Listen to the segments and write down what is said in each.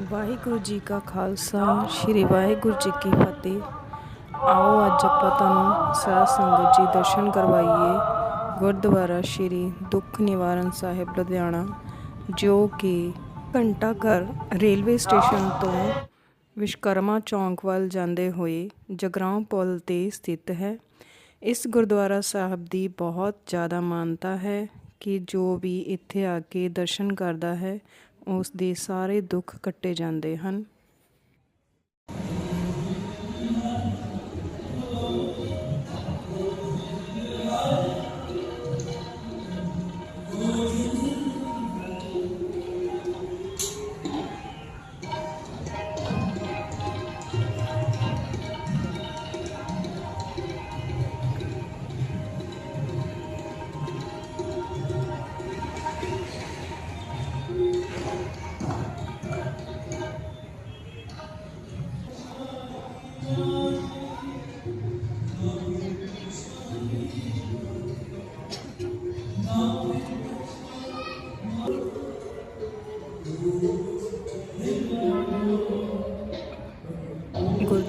ਵਾਹਿਗੁਰੂ ਜੀ ਕਾ ਖਾਲਸਾ, ਸ੍ਰੀ ਵਾਹਿਗੁਰੂ ਜੀ ਕੀ ਫਤਿਹ। ਆਓ ਅੱਜ ਆਪਾਂ ਤੁਹਾਨੂੰ ਸਾਧ ਸੰਗਤ ਜੀ ਦਰਸ਼ਨ ਕਰਵਾਈਏ। ਗੁਰਦੁਆਰਾ ਸ੍ਰੀ ਦੁੱਖ ਨਿਵਾਰਨ ਸਾਹਿਬ ਲੁਧਿਆਣਾ, ਜੋ ਕਿ ਘੰਟਾ ਘਰ ਰੇਲਵੇ ਸਟੇਸ਼ਨ ਤੋਂ ਵਿਸ਼ਕਰਮਾ ਚੌਂਕ ਵੱਲ ਜਾਂਦੇ ਹੋਏ ਜਗਰਾਉਂ ਪੁਲ ਤੇ ਸਥਿਤ ਹੈ। ਇਸ ਗੁਰਦੁਆਰਾ ਸਾਹਿਬ ਦੀ ਬਹੁਤ ਜ਼ਿਆਦਾ ਮਾਨਤਾ ਹੈ ਕਿ ਜੋ ਵੀ ਇੱਥੇ ਆ ਕੇ ਦਰਸ਼ਨ ਕਰਦਾ ਹੈ ਉਸ ਦੇ ਸਾਰੇ ਦੁੱਖ ਕੱਟੇ ਜਾਂਦੇ ਹਨ।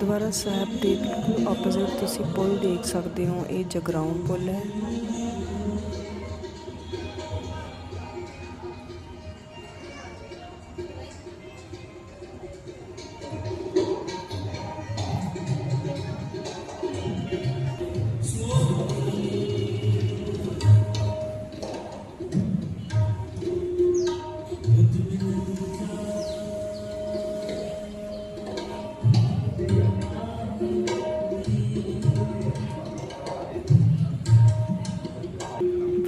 ਗੁਰਦੁਆਰਾ ਸਾਹਿਬ ਦੇ ਬਿਲਕੁਲ ਆਪੋਜ਼ਿਟ ਤੁਸੀਂ ਪੁਲ ਦੇਖ ਸਕਦੇ ਹੋ ਇਹ ਜਗਰਾਉਂ ਪੁਲ ਹੈ।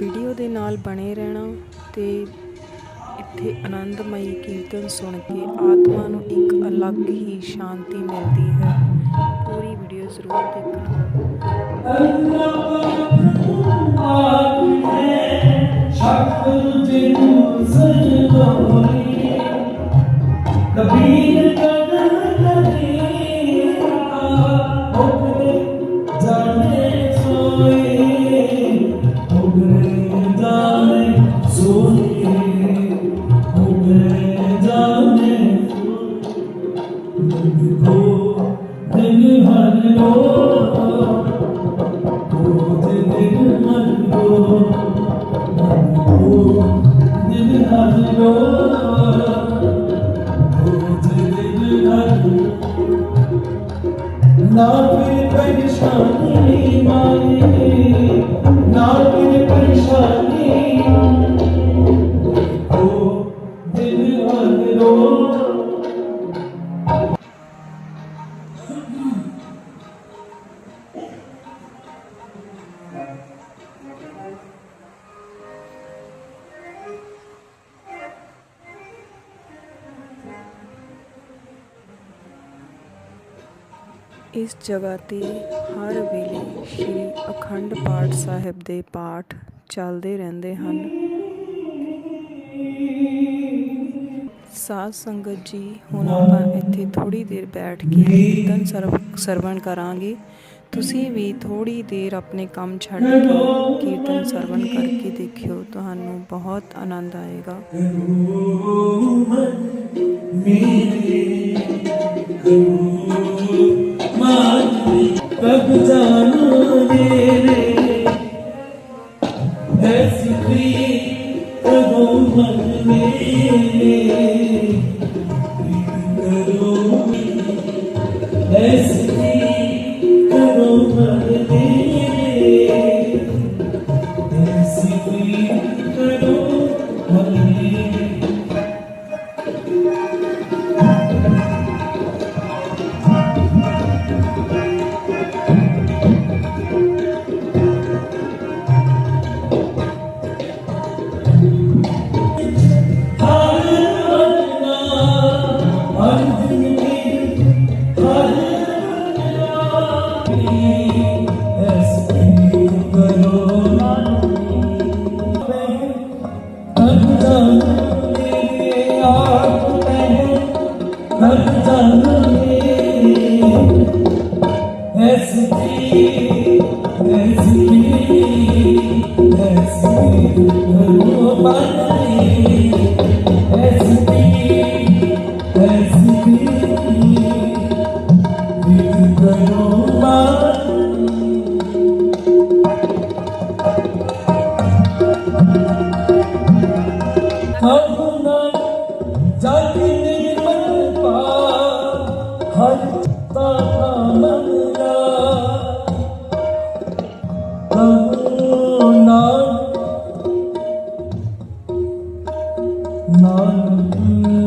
ਵੀਡੀਓ ਦੇ ਨਾਲ ਬਣੇ ਰਹਿਣਾ ਤੇ ਇੱਥੇ ਆਨੰਦਮਈ ਕੀਰਤਨ ਸੁਣ ਕੇ ਆਤਮਾ ਨੂੰ ਇੱਕ ਅਲੱਗ ਹੀ ਸ਼ਾਂਤੀ ਮਿਲਦੀ ਹੈ। ਪੂਰੀ ਵੀਡੀਓ ਜ਼ਰੂਰ ਦੇਖਣਾ। ਕਬੀਰ ਦਿਨ ਹਰ ਇਸ ਜਗ੍ਹਾ ਤੇ ਹਰ ਵੇਲੇ ਸ਼੍ਰੀ ਅਖੰਡ ਪਾਠ ਸਾਹਿਬ ਦੇ ਪਾਠ ਚੱਲਦੇ ਰਹਿੰਦੇ ਹਨ। ਸਾਧ ਸੰਗਤ ਜੀ, ਹੁਣ ਆਪਾਂ ਇੱਥੇ ਥੋੜੀ ਦੇਰ ਬੈਠ ਕੇ ਕੀਰਤਨ ਸਰਵ, ਸਰਵਣ ਕਰਾਂਗੇ। ਤੁਸੀਂ ਵੀ ਥੋੜੀ ਦੇਰ ਆਪਣੇ ਕੰਮ ਛੱਡ ਕੇ ਕੀਰਤਨ ਸਰਵਣ ਕਰਕੇ ਦੇਖਿਓ, ਤੁਹਾਨੂੰ ਬਹੁਤ ਆਨੰਦ ਆਏਗਾ। कब जानो मेरे ऐसी प्रीत करो मन में करो ऐसी प्रीत करो मन में ऐसी Thank you. ਨਾਨਕ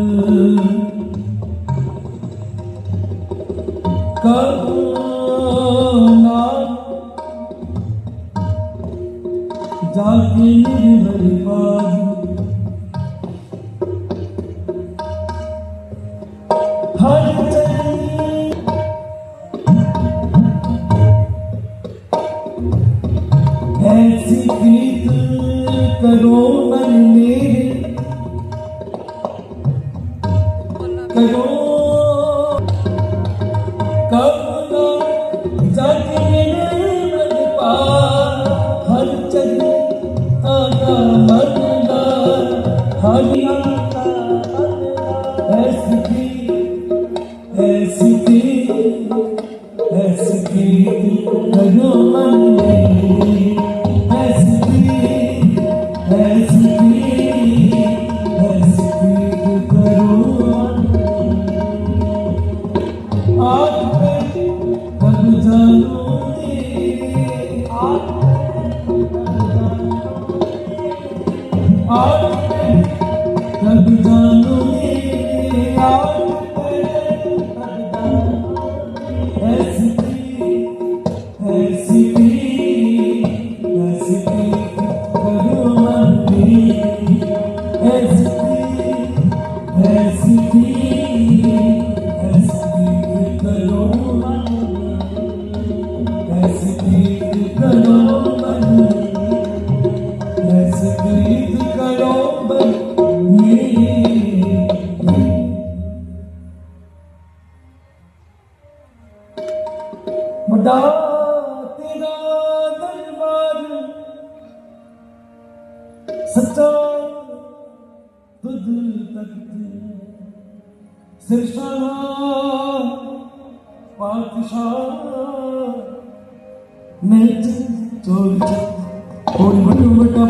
दिल तक थी सिरशाह पातशाह मैं चल चोरी चल और बटू बटा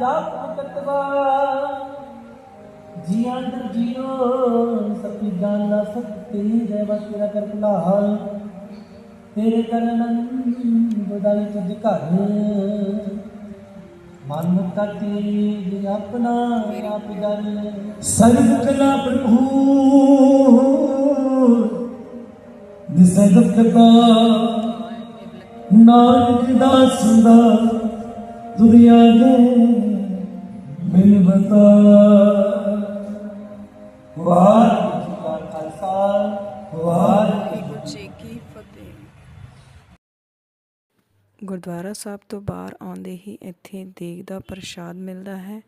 ਜਾਪ ਕਰਤਵਾ ਜੀ ਅੰਦਰ ਜੀਓ ਸਤੀ ਜਾਨਾ ਸਤੀ ਰਹਿਵਾ ਤੇਰਾ ਕਰ ਭਲਾਲ। ਤੇਰੇ ਕਰਨ ਬਦਾਈ ਤੁਝ ਘਰ। ਮਨ ਤਤੀ ਜੀ ਆਪਣਾ ਆਪ ਜਨ। ਸਰਬ ਕਲਾ ਪ੍ਰਭੂ ਦਿਸੈ ਦਫਕਤਾ ਨਾਨਕ ਦਾ ਸੁੰਦਾ ਦੁਨੀਆ ਦੇ ਮੈਨੂੰ ਬਤਾ। ਵਾਹਿਗੁਰੂ ਜੀ ਕਾ ਗੁਰਦੁਆਰਾ ਸਾਹਿਬ ਤੋਂ ਬਾਹਰ ਆਉਂਦੇ ਹੀ ਇੱਥੇ ਦੇਗ ਦਾ ਪ੍ਰਸ਼ਾਦ ਮਿਲਦਾ ਹੈ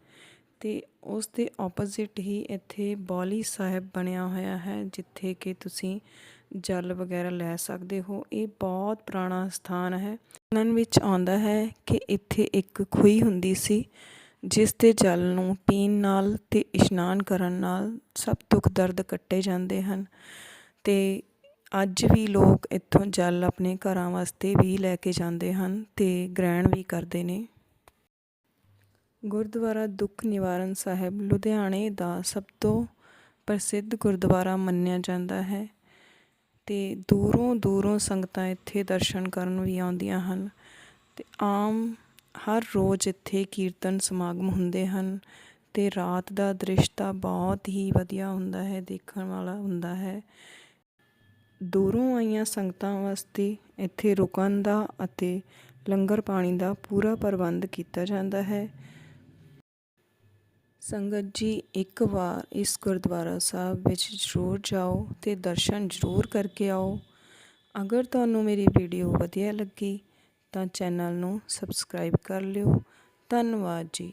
ਤੇ ਉਸ ਦੇ ਆਪੋਜ਼ਿਟ ਹੀ ਇੱਥੇ ਬੌਲੀ ਸਾਹਿਬ ਬਣਿਆ ਹੋਇਆ ਹੈ, ਜਿੱਥੇ ਕਿ ਤੁਸੀਂ ਜਲ ਵਗੈਰਾ ਲੈ ਸਕਦੇ ਹੋ। ਇਹ ਬਹੁਤ ਪੁਰਾਣਾ ਸਥਾਨ ਹੈ। ਸੁਣਨ ਵਿੱਚ ਆਉਂਦਾ ਹੈ ਕਿ ਇੱਥੇ ਇੱਕ ਖੂਹੀ ਹੁੰਦੀ ਸੀ, ਜਿਸ ਦੇ ਜਲ ਨੂੰ ਪੀਣ ਨਾਲ ਅਤੇ ਇਸ਼ਨਾਨ ਕਰਨ ਨਾਲ ਸਭ ਦੁੱਖ ਦਰਦ ਕੱਟੇ ਜਾਂਦੇ ਹਨ। ਅਤੇ ਅੱਜ ਵੀ ਲੋਕ ਇੱਥੋਂ ਜਲ ਆਪਣੇ ਘਰਾਂ ਵਾਸਤੇ ਵੀ ਲੈ ਕੇ ਜਾਂਦੇ ਹਨ ਅਤੇ ਗ੍ਰਹਿਣ ਵੀ ਕਰਦੇ ਨੇ। ਗੁਰਦੁਆਰਾ ਦੁੱਖ ਨਿਵਾਰਨ ਸਾਹਿਬ ਲੁਧਿਆਣੇ ਦਾ ਸਭ ਤੋਂ ਪ੍ਰਸਿੱਧ ਗੁਰਦੁਆਰਾ ਮੰਨਿਆ ਜਾਂਦਾ ਹੈ। ਅਤੇ ਦੂਰੋਂ ਦੂਰੋਂ ਸੰਗਤਾਂ ਇੱਥੇ ਦਰਸ਼ਨ ਕਰਨ ਵੀ ਆਉਂਦੀਆਂ ਹਨ ਅਤੇ ਆਮ ਹਰ ਰੋਜ਼ ਇੱਥੇ ਕੀਰਤਨ ਸਮਾਗਮ ਹੁੰਦੇ ਹਨ ਅਤੇ ਰਾਤ ਦਾ ਦ੍ਰਿਸ਼ ਤਾਂ ਬਹੁਤ ਹੀ ਵਧੀਆ ਹੁੰਦਾ ਹੈ, ਦੇਖਣ ਵਾਲਾ ਹੁੰਦਾ ਹੈ। ਦੂਰੋਂ ਆਈਆਂ ਸੰਗਤਾਂ ਵਾਸਤੇ ਇੱਥੇ ਰੁਕਣ ਦਾ ਅਤੇ ਲੰਗਰ ਪਾਣੀ ਦਾ ਪੂਰਾ ਪ੍ਰਬੰਧ ਕੀਤਾ ਜਾਂਦਾ ਹੈ। ਸੰਗਤ ਜੀ, ਇੱਕ ਵਾਰ ਇਸ ਗੁਰਦੁਆਰਾ ਸਾਹਿਬ ਵਿੱਚ ਜ਼ਰੂਰ ਜਾਓ ਤੇ ਦਰਸ਼ਨ ਜ਼ਰੂਰ ਕਰਕੇ ਆਓ। ਅਗਰ ਤੁਹਾਨੂੰ ਮੇਰੀ ਵੀਡੀਓ ਵਧੀਆ ਲੱਗੀ ਤਾਂ ਚੈਨਲ ਨੂੰ ਸਬਸਕ੍ਰਾਈਬ ਕਰ ਲਿਓ। ਧੰਨਵਾਦ ਜੀ।